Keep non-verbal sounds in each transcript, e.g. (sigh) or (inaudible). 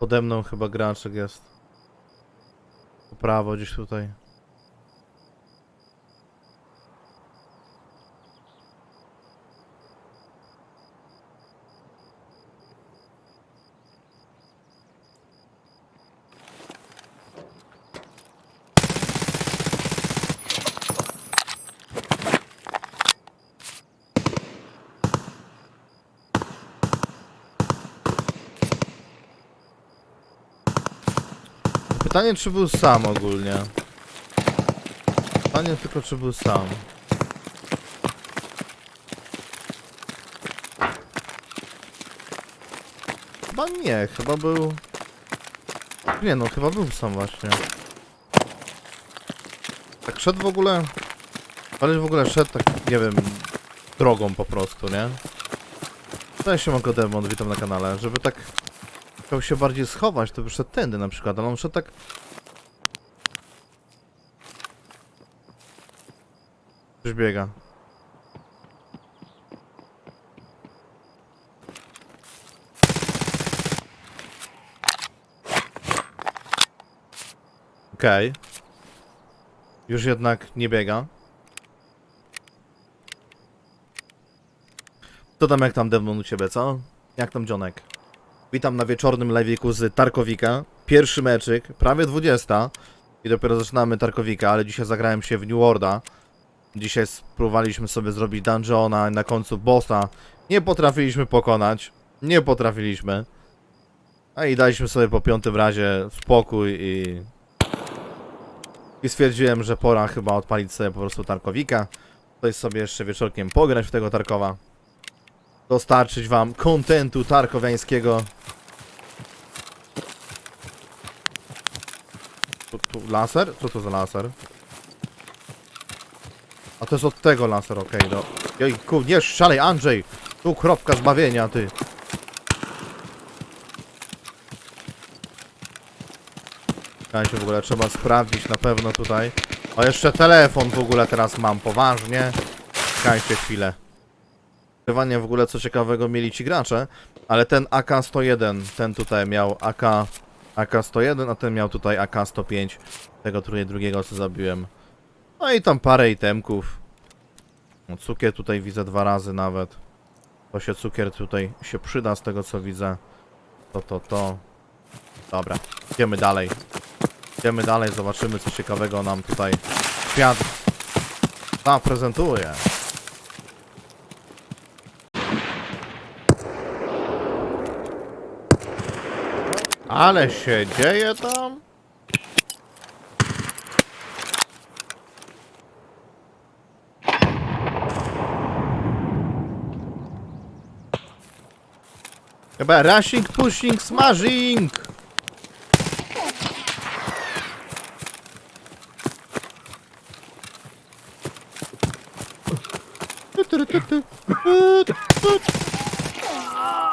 Pode mną chyba graczek jest. Po prawo gdzieś tutaj. Pytanie, czy był sam ogólnie. Pytanie tylko, czy był sam. Chyba nie, chyba był... Nie no, chyba był sam właśnie. Tak szedł w ogóle... Ale w ogóle szedł tak, nie wiem, drogą po prostu, nie? Cześć mogę Demon, witam na kanale. Żeby tak chciał się bardziej schować, to by szedł tędy na przykład, ale on szedł tak... Już biega. Okej. Już jednak nie biega. To tam jak tam Demon u ciebie, co? Jak tam Dzionek? Witam na wieczornym live'iku z Tarkowika. Pierwszy meczyk, prawie 20. I dopiero zaczynamy Tarkowika, ale dzisiaj zagrałem się w New. Dzisiaj spróbowaliśmy sobie zrobić dungeona i na końcu bossa. Nie potrafiliśmy pokonać. Nie potrafiliśmy. A i daliśmy sobie po piątym razie spokój i... I stwierdziłem, że pora chyba odpalić sobie po prostu Tarkowika. Ktoś sobie jeszcze wieczorkiem pograć w tego Tarkowa. Dostarczyć wam kontentu tarkowiańskiego. Tu, laser? Co to za laser? A to jest od tego laser, okej, no. Jejku, nie szalej, Andrzej! Tu kropka zbawienia, ty. Słuchajcie, w ogóle trzeba sprawdzić na pewno tutaj. O, jeszcze telefon w ogóle teraz mam, poważnie. Czekajcie chwilę. Wywanie w ogóle co ciekawego mieli ci gracze, ale ten AK-101, ten tutaj miał AK, AK-101, a ten miał tutaj AK-105, tego drugiego co zabiłem. No i tam parę itemków. No, cukier tutaj widzę dwa razy nawet. To się cukier tutaj się przyda z tego co widzę. To, to, to. Dobra, idziemy dalej. Idziemy dalej, zobaczymy co ciekawego nam tutaj świat zaprezentuje. Ale się dzieje tam? Chyba rushing, pushing, smashing!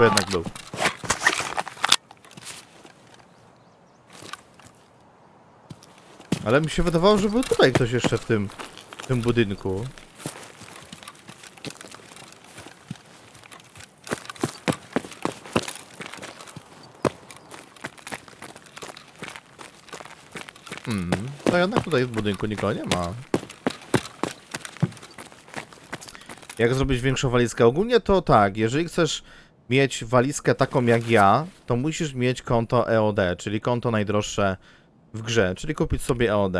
Jednak był. Ale mi się wydawało, że był tutaj ktoś jeszcze w tym, w tym budynku. Hmm, to jednak tutaj w budynku nikogo nie ma. Jak zrobić większą walizkę? Ogólnie to tak, jeżeli chcesz mieć walizkę taką jak ja, to musisz mieć konto EOD, czyli konto najdroższe w grze, czyli kupić sobie EOD.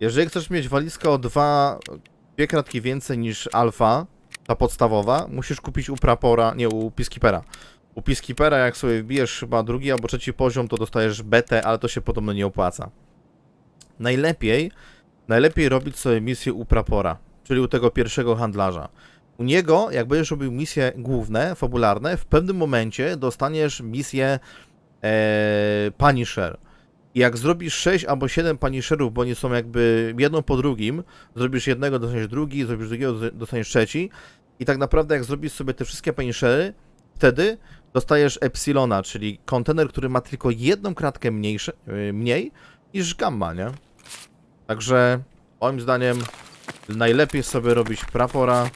Jeżeli chcesz mieć walizkę o dwa, dwie kratki więcej niż alfa, ta podstawowa, musisz kupić u Prapora, nie u Peacekeepera. U Peacekeepera jak sobie wbijesz chyba drugi albo trzeci poziom, to dostajesz betę, ale to się podobno nie opłaca. Najlepiej, najlepiej robić sobie misję u Prapora, czyli u tego pierwszego handlarza. U niego, jak będziesz robił misje główne, fabularne, w pewnym momencie dostaniesz misję e, Punisher. I jak zrobisz 6 albo 7 Punisherów, bo oni są jakby jedno po drugim, zrobisz jednego, dostaniesz drugi, zrobisz drugiego, dostaniesz trzeci. I tak naprawdę jak zrobisz sobie te wszystkie Punishery, wtedy dostajesz Epsilona, czyli kontener, który ma tylko jedną kratkę mniejsze, yy, mniej niż Gamma, nie? Także moim zdaniem najlepiej sobie robić prapora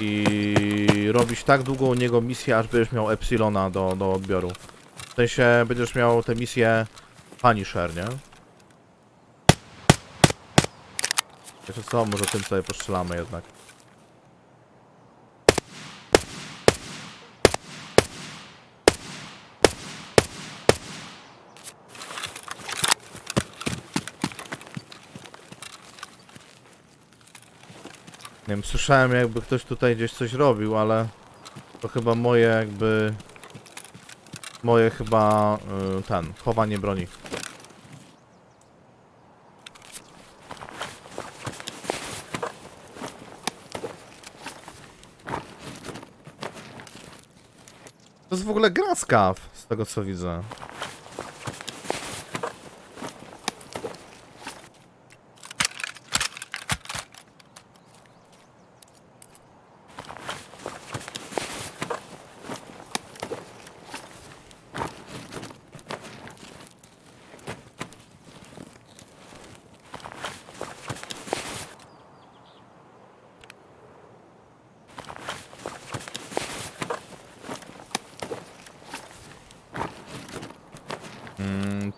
i robić tak długo u niego misję, aż będziesz miał Epsilona do, do odbioru. sensie będziesz miał tę misję Punisher, nie? Wiecie co, może tym sobie postrzelamy jednak. Nie wiem, słyszałem jakby ktoś tutaj gdzieś coś robił, ale to chyba moje jakby... Moje chyba y, ten, chowanie broni. Jest w ogóle gra z kaw, z tego co widzę.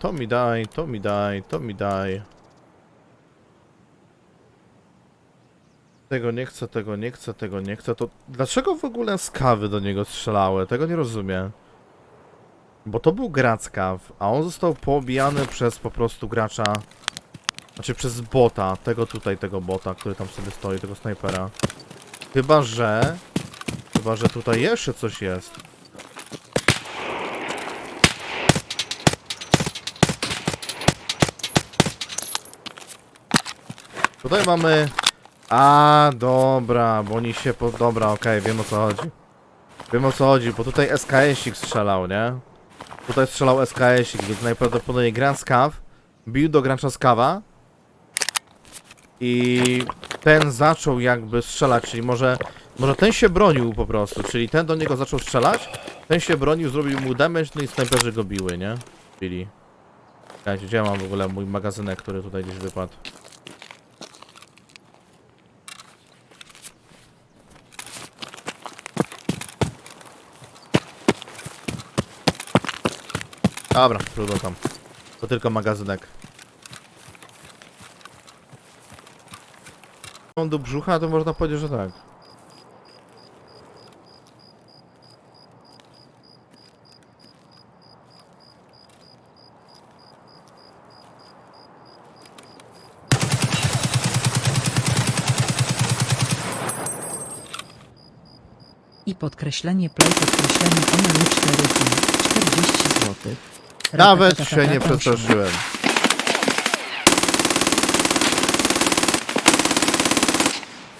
To mi daj, to mi daj, to mi daj. Tego nie chcę, tego nie chcę, tego nie chcę. To dlaczego w ogóle skawy do niego strzelały? Tego nie rozumiem. Bo to był grackaw, a on został poobijany przez po prostu gracza. Znaczy przez bota, tego tutaj, tego bota, który tam sobie stoi, tego snajpera. Chyba, że... Chyba, że tutaj jeszcze coś jest. Tutaj mamy... A, dobra, bo oni się po... Dobra, okej, wiem o co chodzi. Wiem o co chodzi, bo tutaj SKS-ik strzelał, nie? Tutaj strzelał SKS-ik, więc najprawdopodobniej Grand Scav bił do gracza Skawa i ten zaczął jakby strzelać, czyli może, może ten się bronił po prostu, czyli ten do niego zaczął strzelać, ten się bronił, zrobił mu damage, no i snajperzy go biły, nie? Bili. Czekajcie, gdzie mam w ogóle mój magazynek, który tutaj gdzieś wypadł? Dobra, trudno tam. To tylko magazynek. On do brzucha, to można powiedzieć, że tak. I podkreślenie play podkreślenie Omen 4 40 zł. Nawet się nie przestraszyłem.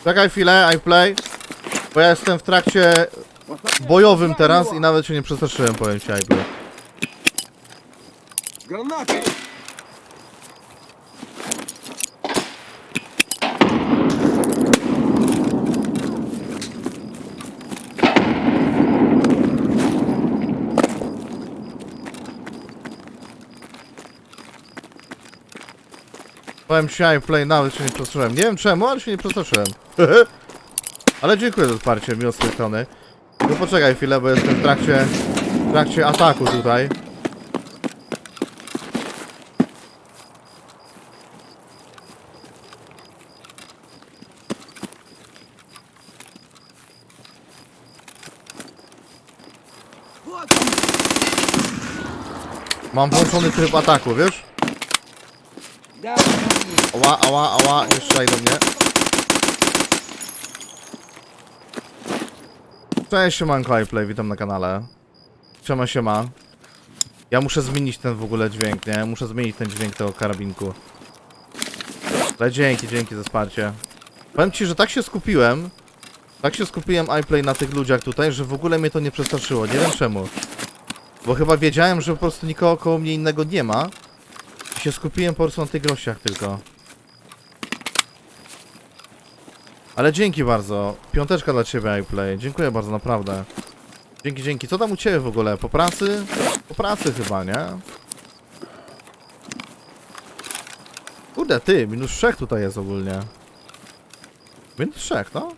Czekaj chwilę, I play. Bo ja jestem w trakcie bojowym teraz i nawet się nie przestraszyłem, powiem ci, I play. Granaty! Powiem ci, play nawet się nie przestraszyłem. Nie wiem czemu, ale się nie przestraszyłem. (laughs) ale dziękuję za wsparcie, miło z tej strony. No poczekaj chwilę, bo jestem w trakcie, w trakcie ataku tutaj. Mam włączony tryb ataku, wiesz? Ała, ała, ała, nie strzelaj do mnie. Cześć, siemanko, iPlay, witam na kanale. Siema, siema. Ja muszę zmienić ten w ogóle dźwięk, nie? Muszę zmienić ten dźwięk tego karabinku. Ale dzięki, dzięki za wsparcie. Powiem ci, że tak się skupiłem, tak się skupiłem iPlay na tych ludziach tutaj, że w ogóle mnie to nie przestraszyło. Nie wiem czemu. Bo chyba wiedziałem, że po prostu nikogo koło mnie innego nie ma. I się skupiłem po prostu na tych gościach tylko. Ale dzięki bardzo. Piąteczka dla ciebie, iPlay. Dziękuję bardzo, naprawdę. Dzięki, dzięki. Co tam u ciebie w ogóle? Po pracy? Po pracy chyba, nie? Kurde, ty, minus 3 tutaj jest ogólnie. Minus 3, no?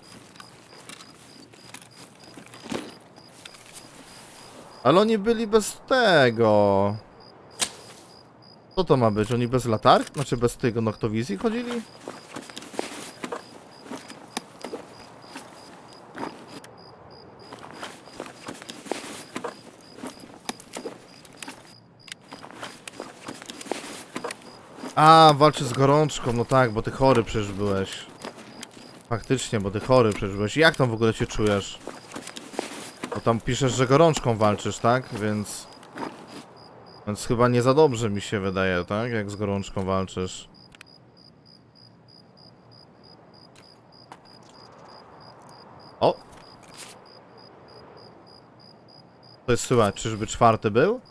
Ale oni byli bez tego. Co to ma być? Oni bez latark? Znaczy bez tego noktowizji chodzili? A, walczy z gorączką, no tak, bo ty chory przecież byłeś. Faktycznie, bo ty chory przecież byłeś. Jak tam w ogóle się czujesz? Bo tam piszesz, że gorączką walczysz, tak? Więc... Więc chyba nie za dobrze mi się wydaje, tak? Jak z gorączką walczysz. O! To jest słychać, czyżby czwarty był?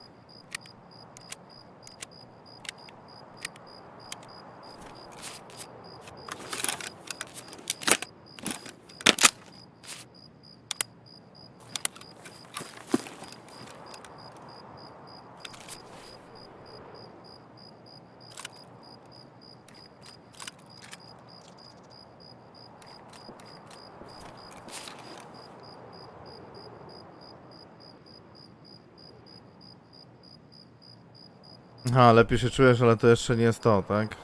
Aha, lepiej się czujesz, ale to jeszcze nie jest to, tak?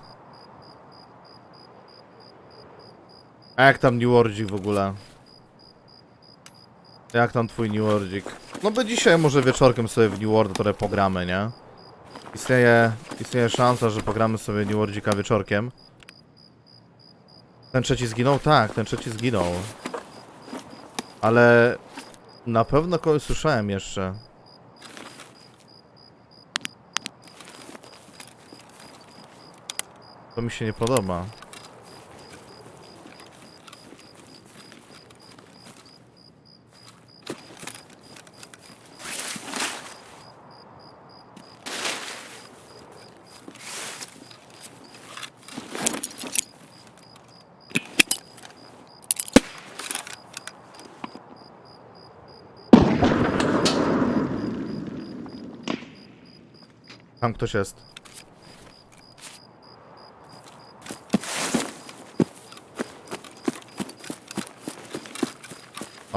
A jak tam New w ogóle? Jak tam twój New? No by dzisiaj może wieczorkiem sobie w New World pogramy, nie? Istnieje, istnieje szansa, że pogramy sobie New Wardzika wieczorkiem. Ten trzeci zginął? Tak, ten trzeci zginął. Ale na pewno kogoś słyszałem jeszcze. To mi się nie podoba. Tam ktoś jest.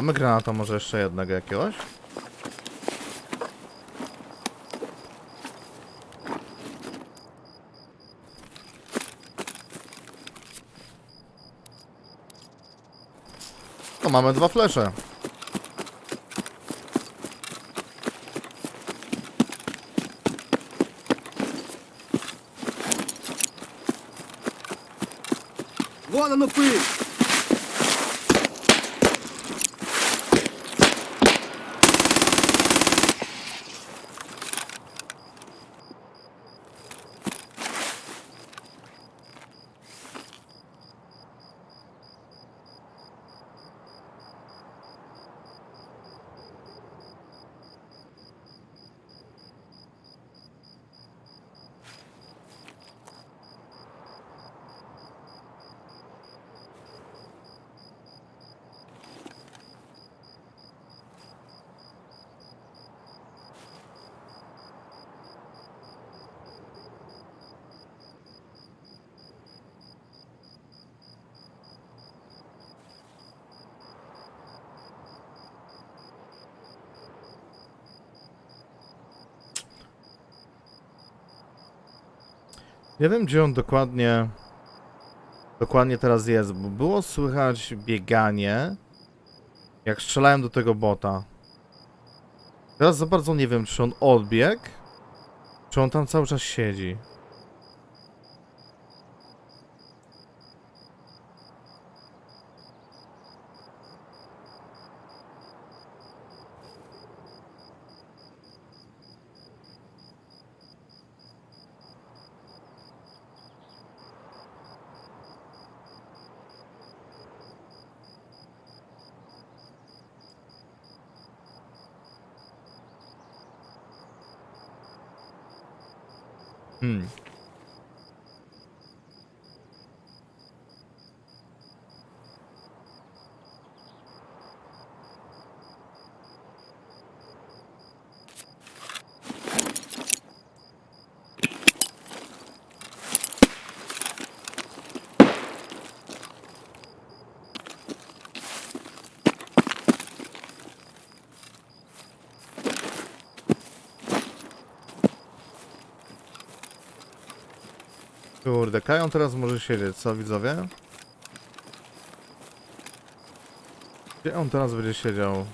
Mamy granata może jeszcze jednego jakiegoś? No mamy dwa flesze. Вон оно пыль! Nie wiem, gdzie on dokładnie. Dokładnie teraz jest, bo było słychać bieganie. Jak strzelałem do tego bota. Teraz za bardzo nie wiem, czy on odbiegł, czy on tam cały czas siedzi. Hmm. Kurde, Kajon teraz może siedzieć, co widzowie? Gdzie on teraz będzie siedział?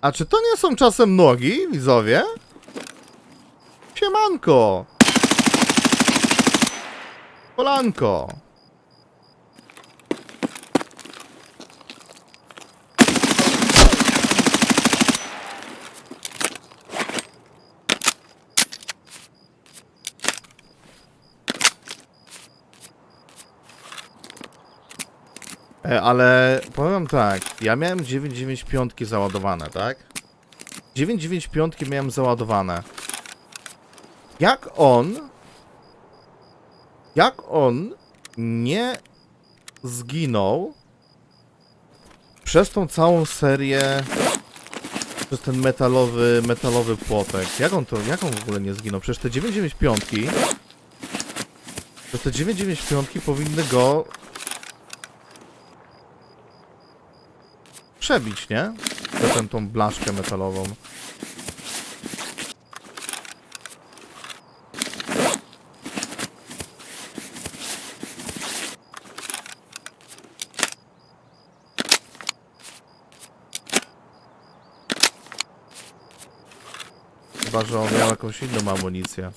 A czy to nie są czasem nogi, widzowie? Siemanko! Polanko! Ale powiem tak, ja miałem 995 załadowane, tak? 995 miałem załadowane. Jak on... Jak on nie zginął przez tą całą serię przez ten metalowy, metalowy płotek. Jak on to, jak on w ogóle nie zginął? Przecież te 995 Przecież te 995 powinny go przebić, nie? Zatem tą blaszkę metalową. Chyba, że on miał jakąś inną amunicję.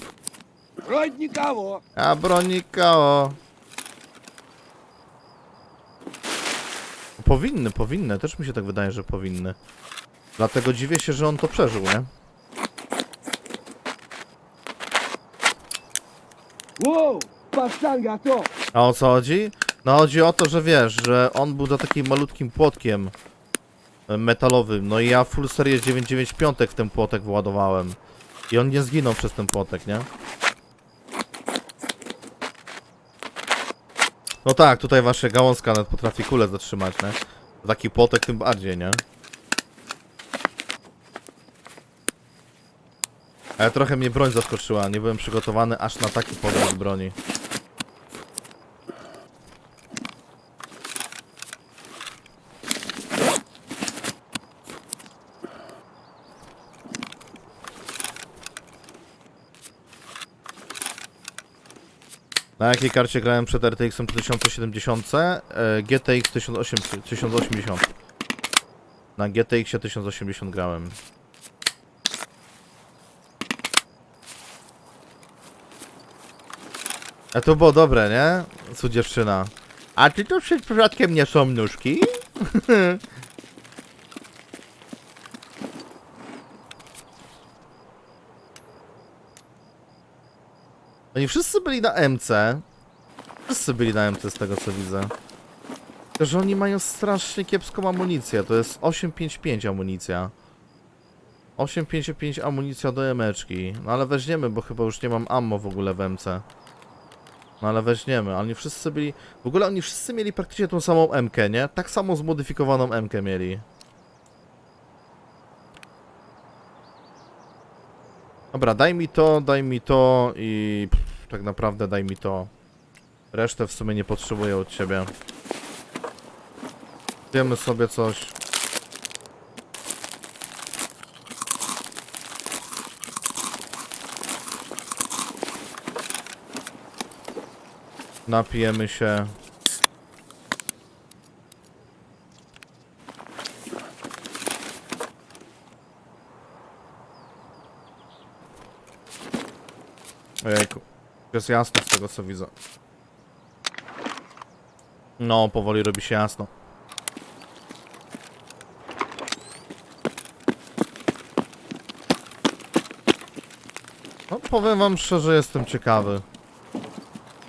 Broń nikało! A broń nikało! Powinny, powinny. Też mi się tak wydaje, że powinny. Dlatego dziwię się, że on to przeżył, nie? Wow, pasztanga to! A o co chodzi? No chodzi o to, że wiesz, że on był za takim malutkim płotkiem e, metalowym, no i ja full serię 995 w ten płotek wyładowałem. I on nie zginął przez ten płotek, nie? No tak, tutaj wasze gałązka nawet potrafi kulę zatrzymać, nie? Taki płotek tym bardziej, nie? Ale trochę mnie broń zaskoczyła, nie byłem przygotowany aż na taki podmiot broni. Na jakiej karcie grałem przed RTX-em 1070? E, GTX 1080. 1080. Na GTX 1080 grałem. A to było dobre, nie? Cu dziewczyna. A czy to przed przypadkiem nie są nóżki? (laughs) Oni wszyscy byli na MC. Wszyscy byli na MC z tego co widzę. Tylko, że oni mają strasznie kiepską amunicję. To jest 855 amunicja. 855 amunicja do emeczki. No ale weźmiemy, bo chyba już nie mam ammo w ogóle w MC. No ale weźmiemy. Oni wszyscy byli... W ogóle oni wszyscy mieli praktycznie tą samą MK, nie? Tak samo zmodyfikowaną MK mieli. Dobra, daj mi to, daj mi to i tak naprawdę daj mi to. Resztę w sumie nie potrzebuję od ciebie. Zjemy sobie coś. Napijemy się. Jest jasno z tego co widzę. No, powoli robi się jasno. No, powiem wam szczerze, jestem ciekawy.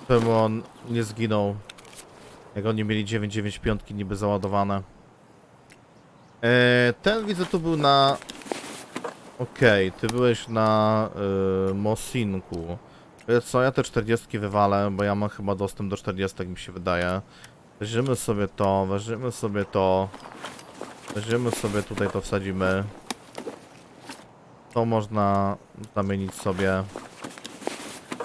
Czemu on nie zginął. Jak oni mieli 995 niby załadowane. Eee, ten widzę tu był na... Okej, ty byłeś na y, Mosinku. Wiesz co, ja te 40 wywalę, bo ja mam chyba dostęp do 40, mi się wydaje. Weźmiemy sobie to, weźmiemy sobie to. Weźmiemy sobie tutaj, to wsadzimy. To można zamienić sobie.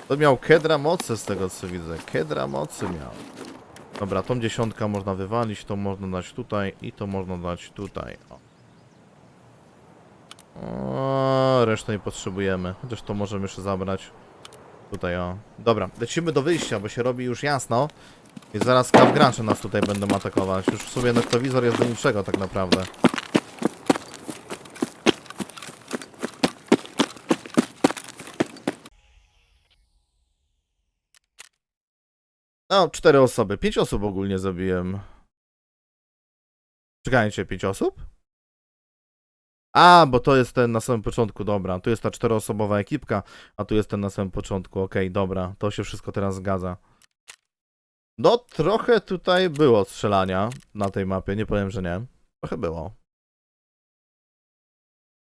To miał Kedra mocy z tego co widzę. Kedra mocy miał. Dobra, tą dziesiątkę można wywalić, to można dać tutaj i to można dać tutaj. O. O, resztę nie potrzebujemy. Chociaż to możemy jeszcze zabrać. Tutaj o. Dobra, lecimy do wyjścia, bo się robi już jasno. I zaraz gracze nas tutaj będą atakować. Już w sumie noktowizor jest do niczego tak naprawdę. No, cztery osoby. Pięć osób ogólnie zabiłem. Czekajcie, pięć osób? A, bo to jest ten na samym początku, dobra. Tu jest ta czteroosobowa ekipka, a tu jest ten na samym początku. Okej, dobra. To się wszystko teraz zgadza. No, trochę tutaj było strzelania na tej mapie, nie powiem, że nie. Trochę było.